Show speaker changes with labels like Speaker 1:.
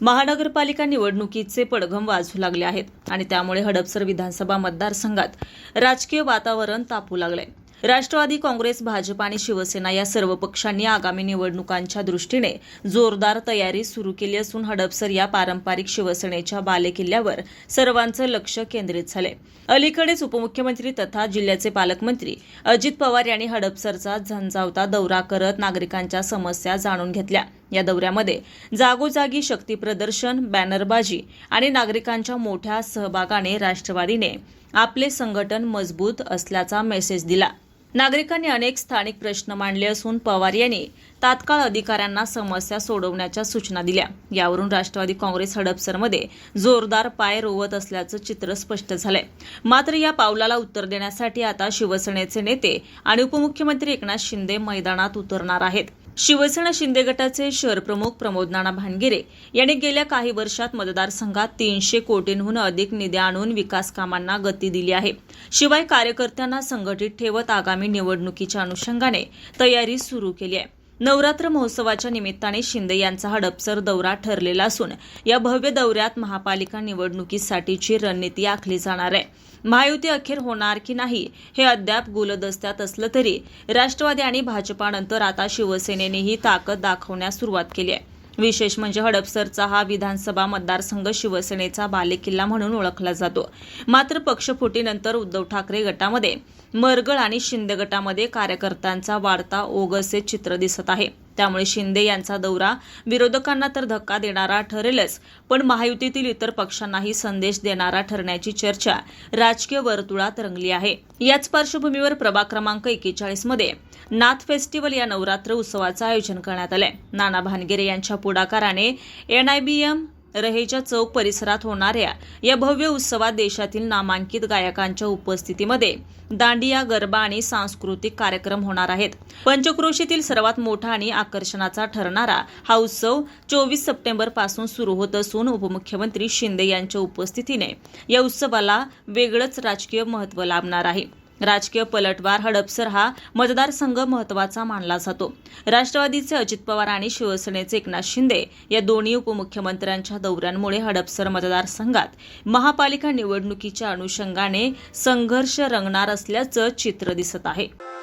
Speaker 1: महानगरपालिका निवडणुकीचे पडघम वाजू लागले आहेत आणि त्यामुळे हडपसर विधानसभा मतदारसंघात राजकीय वातावरण तापू लागलंय. राष्ट्रवादी काँग्रेस भाजप आणि शिवसेना या सर्व पक्षांनी आगामी निवडणुकांच्या दृष्टीने जोरदार तयारी सुरू केली असून हडपसर या पारंपरिक शिवसेनेच्या बालेकिल्ल्यावर सर्वांचं लक्ष केंद्रित झालंय. अलीकडेच उपमुख्यमंत्री तथा जिल्ह्याचे पालकमंत्री अजित पवार यांनी हडपसरचा झंझावता दौरा करत नागरिकांच्या समस्या जाणून घेतल्या. या दौऱ्यामध्ये जागोजागी शक्तीप्रदर्शन बॅनरबाजी आणि नागरिकांच्या मोठ्या सहभागाने राष्ट्रवादीने आपले संघटन मजबूत असल्याचा मेसेज दिला. नागरिकांनी अनेक स्थानिक प्रश्न मांडले असून पवार यांनी तात्काळ अधिकाऱ्यांना समस्या सोडवण्याच्या सूचना दिल्या. यावरून राष्ट्रवादी काँग्रेस हडपसरमध्ये जोरदार पाय रोवत असल्याचं चित्र स्पष्ट झालंय. मात्र या पावलाला उत्तर देण्यासाठी आता शिवसेनेचे नेते आणि उपमुख्यमंत्री एकनाथ शिंदे मैदानात उतरणार आहेत. शिवसेना शिंदे गटाचे शहर प्रमुख प्रमोद नाना भानगिरे यांनी गेल्या काही वर्षात मतदारसंघात तीनशे कोटींहून अधिक निधी आणून विकास कामांना गती दिली आहे. शिवाय कार्यकर्त्यांना संघटित ठेवत आगामी निवडणुकीच्या अनुषंगाने तयारी सुरू केली आहे. नवरात्र महोत्सवाच्या निमित्ताने शिंदे यांचा हडपसर दौरा ठरलेला असून या भव्य दौऱ्यात महापालिका निवडणुकीसाठीची रणनीती आखली जाणार आहे. महायुती अखेर होणार की नाही हे अद्याप गुलदस्त्यात असलं तरी राष्ट्रवादी आणि भाजपानंतर आता शिवसेनेनेही ताकद दाखवण्यास सुरुवात केली आहे. विशेष म्हणजे हडपसरचा हा विधानसभा मतदारसंघ शिवसेनेचा बालेकिल्ला म्हणून ओळखला जातो. मात्र पक्षफुटीनंतर उद्धव ठाकरे गटामध्ये मरगळ आणि शिंदे गटामध्ये कार्यकर्त्यांचा वाढता ओघसे चित्र दिसत आहे. त्यामुळे शिंदे यांचा दौरा विरोधकांना तर धक्का देणारा ठरेलच पण महायुतीतील इतर पक्षांनाही संदेश देणारा ठरण्याची चर्चा राजकीय वर्तुळात रंगली आहे. याच पार्श्वभूमीवर प्रभाग क्रमांक एकेचाळीसमध्ये नाथ फेस्टिवल या नवरात्र उत्सवाचं आयोजन करण्यात आलंय. नाना भानगिरे यांच्या पुढाकाराने एनआयबीएम रहेच्या चौक परिसरात होणाऱ्या या भव्य उत्सवात देशातील नामांकित गायकांच्या उपस्थितीमध्ये दांडिया गरबा आणि सांस्कृतिक कार्यक्रम होणार आहेत. पंचक्रोशीतील सर्वात मोठा आणि आकर्षणाचा ठरणारा हा उत्सव चोवीस सप्टेंबरपासून सुरू होत असून उपमुख्यमंत्री शिंदे यांच्या उपस्थितीने या उत्सवाला वेगळंच राजकीय महत्त्व लाभणार आहे. राजकीय पलटवार हडपसर हा मतदारसंघ महत्त्वाचा मानला जातो. राष्ट्रवादीचे अजित पवार आणि शिवसेनेचे एकनाथ शिंदे या दोन्ही उपमुख्यमंत्र्यांच्या दौऱ्यांमुळे हडपसर मतदारसंघात महापालिका निवडणुकीच्या अनुषंगाने संघर्ष रंगणार असल्याचं चित्र दिसत आहे.